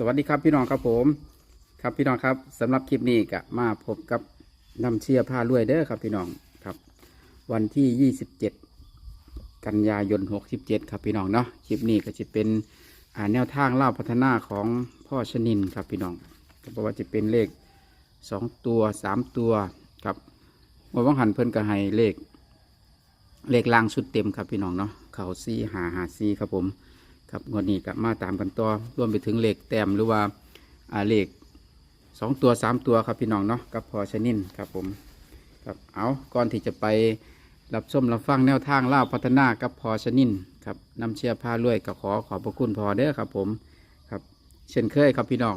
สวัสดีครับพี่น้องครับผม ครับพี่น้องครับสำหรับคลิปนี้ก็มาพบกับน้ำเชียร์ผ้ารวยเด้อครับพี่น้องครับ วันที่ 27 กันยายน 67 ครับพี่น้องเนาะคลิปนี้ก็จะเป็นอ่าแนวทางเล่าพัฒนาของพ่อชนินครับพี่น้องก็บอกว่าจะเป็นเลข 2 ตัว 3 ตัวครับเมื่อวังหันเพิ่นก็ให้เลข เลขล่างชุดเต็มครับพี่น้องเนาะเขาซีหาหาซีครับผม ครับงวดนี้ก็มาตามกันต่อรวมไปถึงเลขแต้มหรือว่าอ่าเลขสองตัวสามตัวครับพี่น้องเนาะกับพอชนินครับผมครับเอาก่อนที่จะไปรับชมรับฟังแนวทางเล่าพัฒนากับพอชนินครับนำเชียร์พารวยก็ขอขอบพระคุณพอเด้อครับผมครับเช่นเคยครับพี่น้อง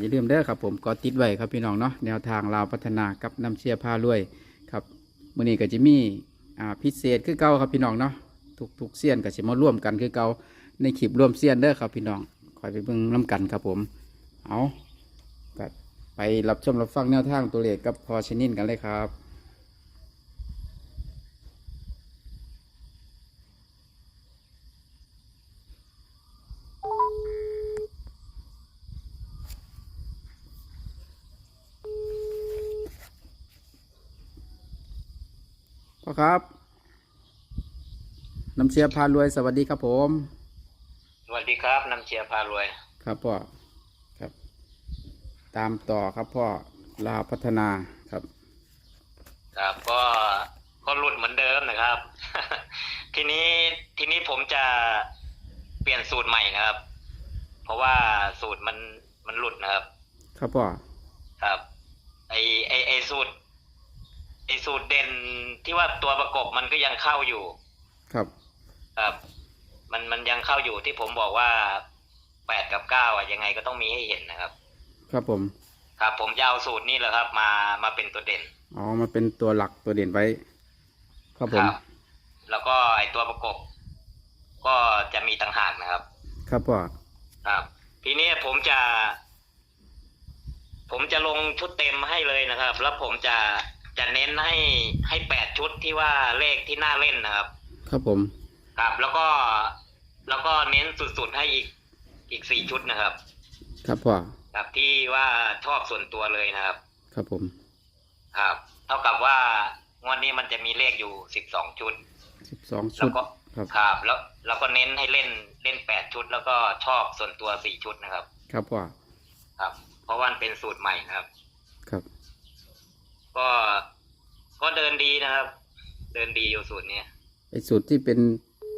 อย่าลืมเด้อครับผมก็ติดไว้ครับพี่น้องเนาะแนวทางลาวพัฒนากับนำเชียร์พารวยครับมื้อนี้ก็จะมีอ่าพิเศษคือเก่าครับพี่น้องเนาะทุกทุกๆเสี้ยนก็จะมาร่วมกันคือเก่า ในคลิปร่วมเสี้ยนเด้อครับพี่น้องคอยไปเบิ่งน้ำกันครับผม เอาไปรับชมรับฟังแนวทางตัวเลขกับพอชนินกันเลยครับพ่อครับ น้ำเชียร์พารวยสวัสดีครับผม ครับน้ำเชียร์พารวย ครับพ่อครับ ตามต่อครับพ่อลาวพัฒนาครับ ครับก็ก็หลุดเหมือนเดิมนะครับ ทีนี้ทีนี้ผมจะเปลี่ยนสูตรใหม่นะครับ เพราะว่าสูตรมันมันหลุดนะครับ ครับพ่อครับ ไอไอไอสูตร ไอสูตรเด่นที่ว่าตัวประกบมันก็ยังเข้าอยู่ ครับ ครับ มันมันยังเข้าอยู่ที่ผมบอกว่าแปดกับเก้าอะยังไงก็ต้องมีให้เห็นนะครับ ครับผม ครับ ผมจะเอาสูตรนี้แหละครับ มามาเป็นตัวเด่นอ๋อมาเป็นตัวหลักตัวเด่นไว้ ครับผมแล้วก็ไอตัวประกบ ก็จะมีต่างหากนะครับ ครับพ่อครับ ทีนี้ผมจะ ผมจะลงชุดเต็มให้เลยนะครับ แล้วผมจะจะเน้นให้ให้แปดชุดที่ว่าเลขที่น่าเล่นนะครับ ครับผม ครับ แล้วก็ แล้วก็เน้นสุดๆให้อีกอีกสี่ชุดนะครับ ครับพ่อครับที่ว่าชอบส่วนตัวเลยนะครับ ครับผม ครับ เท่ากับว่างวดนี้มันจะมีเลขอยู่สิบสองชุดสิบสองแล้ชุวด ก็ครับ ครับแล้วเราก็เน้นให้เล่นเล่นแปดชุด แล้วก็ชอบส่วนตัวสี่ชุดนะครับ ครับพ่อครับ เพราะว่ามันเป็นสูตรใหม่นะครับ ครับ ก็ก็เดินดีนะครับ เดินดีอยู่สูตรนี้ไอสูตรที่เป็น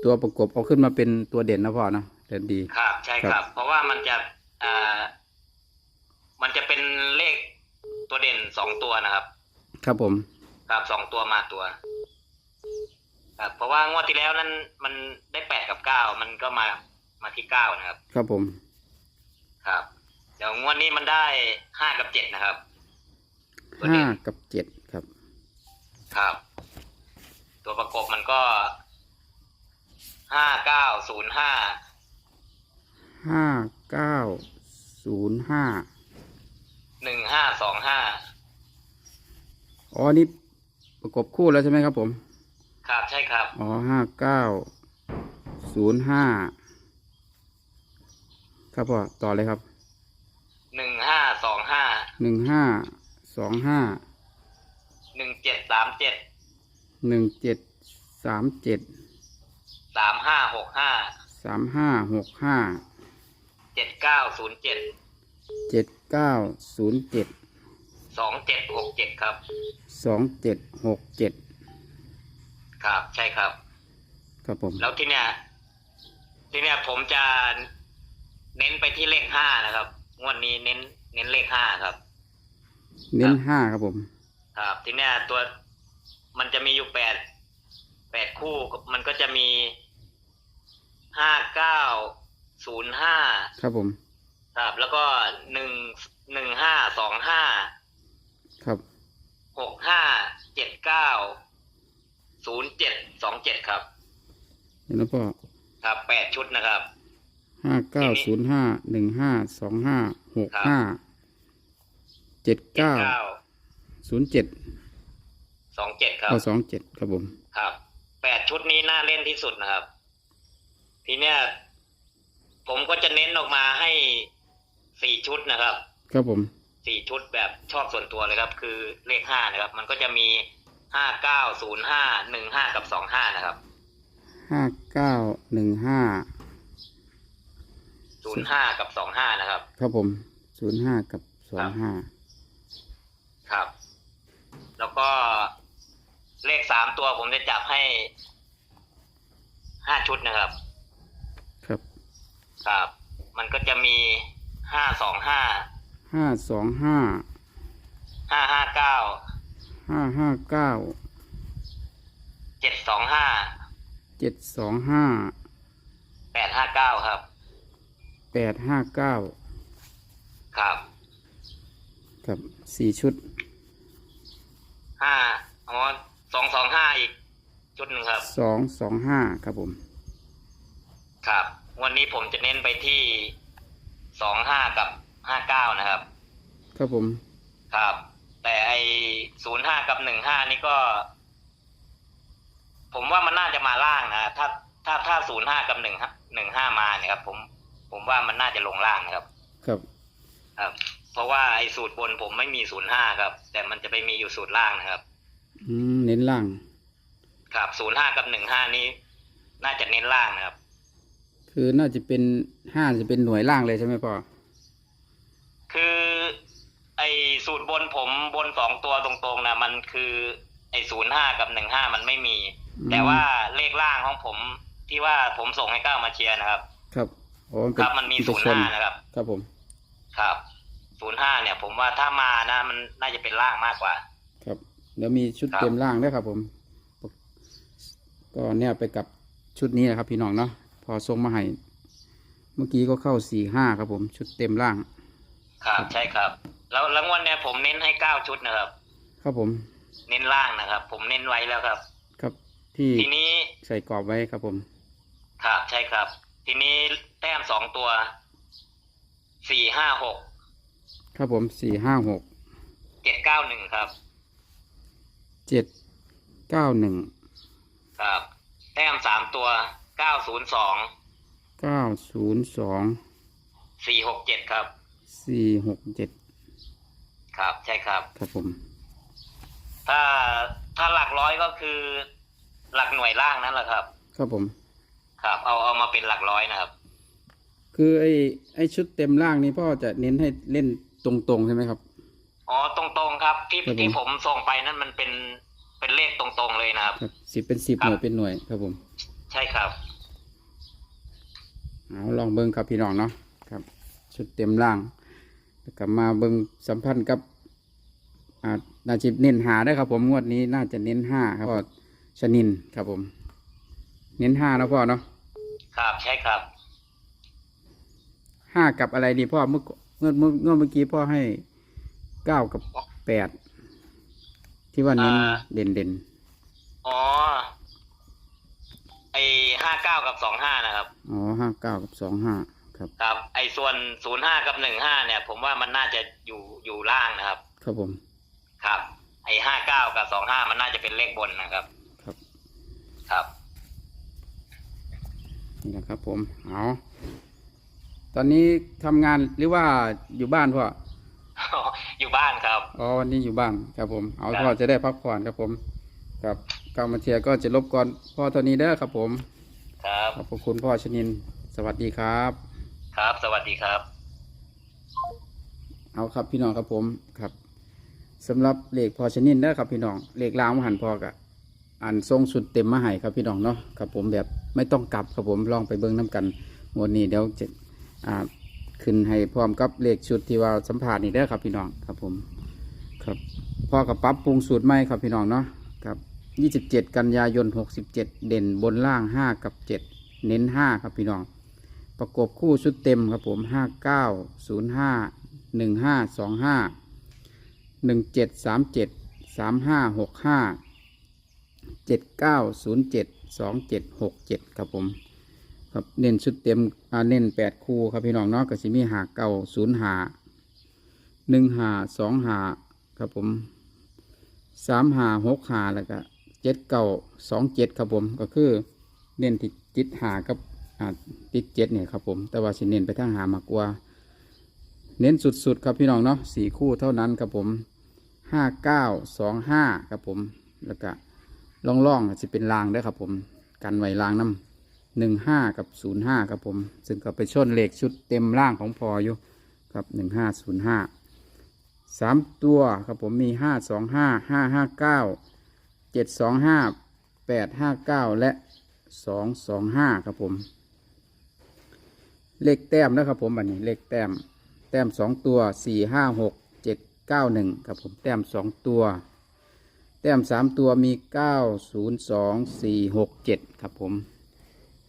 ตัวประกบเอาขึ้นมาเป็นตัวเด่นนะพ่อเนาะเด่นดี ครับ ใช่คครัรับ บ เพราะว่ามันจะอ่ามันจะเป็นเลขตัวเด่นสองตัวนะครับ ครับผม ครับสองตัวมาตัว ครับ เพราะว่างวดที่แล้วนั้นมันได้แปดกับเก้ามันก็มามาที่เก้านะครับ ครับผม ครับ เดี๋ยวงวดนี้มันได้ห้ากับเจ็ดนะครับตัวห้าเด่นกับเจ็ดครับ ครับ ตัวประกบมันก็ ห้าเก้าศูนย์ห้าห้าเก้าศูนย์ห้าหนึ่งห้าสองห้าอ๋อนี่ประกบคู่แล้วใช่ไหมครับผม ครับใช่ครับ อ๋อห้าเก้าศูนย์ห้าครับพ่อต่อเลยครับหนึ่งห้าสองห้าหนึ่งห้าสองห้าหนึ่งเจ็ดสามเจ็ดหนึ่งเจ็ดสามเจ็ด สามห้าหกห้าสามห้าหกห้าเจ็ดเก้าศูนย์เจ็ดเจ็ดเก้าศูนย์เจ็ดสองเจ็ดหกเจ็ดครับสองเจ็ดหกเจ็ดครับ ใช่ครับ ครับผม แล้วที่เนี้ยที่เนี้ยผมจะเน้นไปที่เลขห้านะครับงวดนี้เน้น เน้นเลขห้าครับ เน้นห้าครับผม ครับ ทีเนี้ยตัวมันจะมีอยู่แปดแปดคู่มันก็จะมี ห้าเก้าศูนย์ห้าครับผม ครับ แล้วก็หนึ่งหนึ่งห้าสองห้าครับหกห้าเจ็ดเก้าศูนย์เจ็ดสองเจ็ดครับเห็นแล้วพ่อครับแปดชุดนะครับ ห้าเก้าศูนย์ห้าหนึ่งห้าสองห้าหกห้าเจ็ดเจ็ดเก้าเก้าศูนย์เจ็ดสองเจ็ดครับเก้าสองเจ็ดครับผม ครับแปดชุดนี้น่าเล่นที่สุดนะครับ ทีเนี้ยผมก็จะเน้นออกมาให้ชุดนะครับ ครับผมสี่ชุดแบบชอบส่วนตัวเลยครับ คือเลขห้านะครับ มันก็จะมีห้าเก้าศูนย์ห้าหนึ่งห้ากับสองห้านะครับห้าเก้าหนึ่งห้าศูนย์ห้ากับสองห้านะครับ ครับผมศูนย์ห้ากับสองห้าครับ แล้วก็เลขสามตัวผมจะจับให้ห้าชุดนะครับครับ ครับ มันก็จะมีห้าสองห้าห้าสองห้าห้าห้าเก้าห้าห้าเก้าเจ็ดสองห้าเจ็ดสองห้าแปดห้าเก้าครับแปดห้าเก้าครับครับสี่ชุดห้าอ๋อสองสองห้าอีกชุดหนึ่งครับสองสองห้าครับผมครับ วันนี้ผมจะเน้นไปที่สองห้ากับห้าเก้านะครับ ครับผม ครับ แต่ไอศูนย์ห้ากับหนึ่งห้านี่ก็ ผมว่ามันน่าจะมาล่างนะถ้าถ้าถ้าศูนย์ห้ากับหนึ่งหนึ่งห้ามาเนี่ยครับ ผมผมว่ามันน่าจะลงล่างนะครับ ครับ ครับ เพราะว่าไอสูตรบนผมไม่มีศูนย์ห้าครับ แต่มันจะไปมีอยู่สูตรล่างนะครับ อืมเน้นล่าง ครับศูนย์ห้ากับหนึ่งห้านี่น่าจะเน้นล่างนะครับ คือน่าจะเป็นห้าจะเป็นหน่วยล่างเลยใช่ไหมพ่อ คือ ไอสูตรบนผมบนสองตัวตรงๆนะมันคือ ไอศูนย์ห้ากับหนึ่งห้ามันไม่มี อืม แต่ว่าเลขล่างของผมที่ว่าผมส่งให้ก้าวมาเชียร์นะครับ ครับอ๋อคเป็รับมันมีเป็ศูนย์ชห้านะครับ ครับผม ครับศูนย์ห้าเนี่ย ผมว่าถ้ามานะมันน่าจะเป็นล่างมากกว่า ครับเดี๋ยวมีชุดครับ เต็มล่างด้วยครับผม ก็เนี่ยไปกับชุดนี้นะครับพี่น้องเนาะ พอส่งมาให้เมื่อกี้ก็เข้าสี่ห้าครับผม ชุดเต็มล่าง ครับใช่ครับ แล้วแล้วงวันเนี่ยผมเน้นให้เก้าชุดนะครับ ครับผม เน้นล่างนะครับ ผมเน้นไว้แล้วครับ ครับที่ทีนี้ใส่กรอบไว้ครับผม ครับใช่ครับ ทีนี้แต้มสองตัวสี่ห้าหกครับผมสี่ห้าหกเจ็ดเก้าหนึ่งครับเจ็ดเก้าหนึ่งครับ แต้มสามตัว เก้าศูนย์สองเก้าศูนย์สองสี่หกเจ็ดครับ สี่หกเจ็ดครับ ใช่ครับ ครับผม ถ้าถ้าหลักร้อยก็คือ หลักหน่วยล่างนั่นแหละครับ ครับผม ครับ เอาเอามาเป็นหลักร้อยนะครับ คือไอ้ไอ้ชุดเต็มล่างนี้พ่อจะเน้นให้เล่นตรงๆใช่ไหมครับ อ๋อตรงๆครับที่ครับผม ที่ผมส่งไปนั่นมันเป็นเป็นเลขตรงๆเลยนะครับ ครับสิบเป็นสิบครัหบน่วยเป็นหน่วยครับผม ใช่ครับ เอาลองเบิ้งครับพี่น้องเนาะครับชุดเต็มล่างแล้วกลับมาเบิ้งสัมพันธ์กับอ่านาจิบเน้นหาได้ครับผมงวดนี้น่าจะเน้นห้าครับพ่อชนินครับผม เน้นห้านะพ่อเนาะครับใช่ครับห้ากับอะไรดีพ่อเมื่อเมื่อเมื่อเมื่อเมื่อกี้พ่อให้เก้ากับแปดที่ว่าเน้นอ่าเด่นเด่นอ๋อ ไอห้าเก้ากับสองห้านะครับๆอ๋อห้าเก้ากับสองห้าครับ ครับ ไอส่วนศูนย์ห้ากับหนึ่งห้าเนี่ย ผมว่ามันน่าจะอยู่อยู่ล่างนะครับ ครับผม ครับ ไอห้าเก้ากับสองห้ามันน่าจะเป็นเลขบนนะครับ ครับ ครับ นี่แหละครับผม เอาตอนนี้ทำงานหรือว่าอยู่บ้านพ่อ อยู่บ้านครับ อ๋อวันนี้อยู่บ้านครับผม เอาครับพ่อจะได้พักผ่อนครับผม ครับ กามาเทียก็จะรบกวนพ่อเท่านี้เด้อครับผมครับขอบพระคุณพ่อชนิน สวัสดีครับ ครับ สวัสดีครับ เอาครับพี่น้องครับผมครับสำหรับเลขพอชนินเด้อครับพี่น้องเลขลาวมหันพอกะอันทรงสุดเต็มมาให้ครับพี่น้องเนาะครับผมแบบไม่ต้องกลับครับผมลองไปเบิ้งน้กันงวันนี้เดี๋ยวจะอ่าขึ้นให้พร้อมกับเลขชุดที่ว่าสัมผัสนี่เด้อครับพี่น้องครับผมครับพ่อกับปรับปรุงสูตรใหม่ครับพี่น้องเนาะครับ 27 กันยายน 67 เด่นบนล่าง 5 กับ 7 เน้น 5 ครับพี่น้อง ประกบคู่ชุดเต็มครับผม 59 05หนึ่งห้าสองห้าหนึ่งเจ็ดสามเจ็ดสามห้าหกห้าเจ็ดเก้าศูนย์เจ็ดสองเจ็ดหกเจ็ดครับผม ครับเน้นชุดเต็มเน้นแปดคู่ครับพี่น้องเนาะก็สิมีหาเก้าศูนย์หาหนึ่งหาสองหาครับผมสามหาหกหาแล้วก็ เจ็ดเก้าสองเจ็ดครับผมก็คือเน้นที่จิตหากับติดเจ็ดเนี่ยครับผม แต่ว่าสิเน้นไปทางหามากกว่า เน้นสุดๆครับพี่น้องเนาะสี่คู่เท่านั้นครับผมห้าเก้าสองห้าครับผม แล้วก็ล่องๆจะเป็นรางเด้ครับผมกันไว้รางน้ำหนึ่งห้ากับศูนย์ห้าครับผม ซึ่งก็ไปชนเลขชุดเต็มร่างของพออยู่ครับหนึ่งห้าศูนย์ห้าสามตัวครับผมมีห้าสองห้าห้าห้าเก้า เจ็ดสองห้าแปดห้าเก้าและสองสองห้าครับผม เลขแต้มนะครับผมบันนี้เลขแต้ม แต้มสองตัวสี่ห้าหกเจ็ดเก้าหนึ่งครับผมแต้มสองตัว แต้มสามตัวมีเก้าศูนย์สองสี่หกเจ็ดครับผม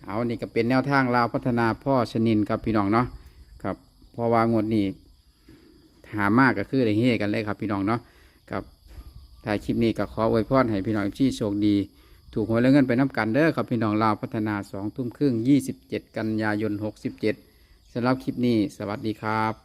เอานี่ก็เป็นแนวทางลาวพัฒนาพ่อชนินครับพี่น้องเนาะครับพอวางวดนี้หามมากก็คือได้เฮกันเลยครับพี่น้องเนาะ ถ่ายคลิปนี้ก็ขออวยพรให้พี่น้องที่โชคดี ถูกหวยและเงินไปน้ำกันเด้อครับพี่น้องลาวพัฒนาสองทุ่มครึ่งยี่สิบเจ็ดกันยายนหกสิบเจ็ดสำหรับคลิปนี้ สวัสดีครับ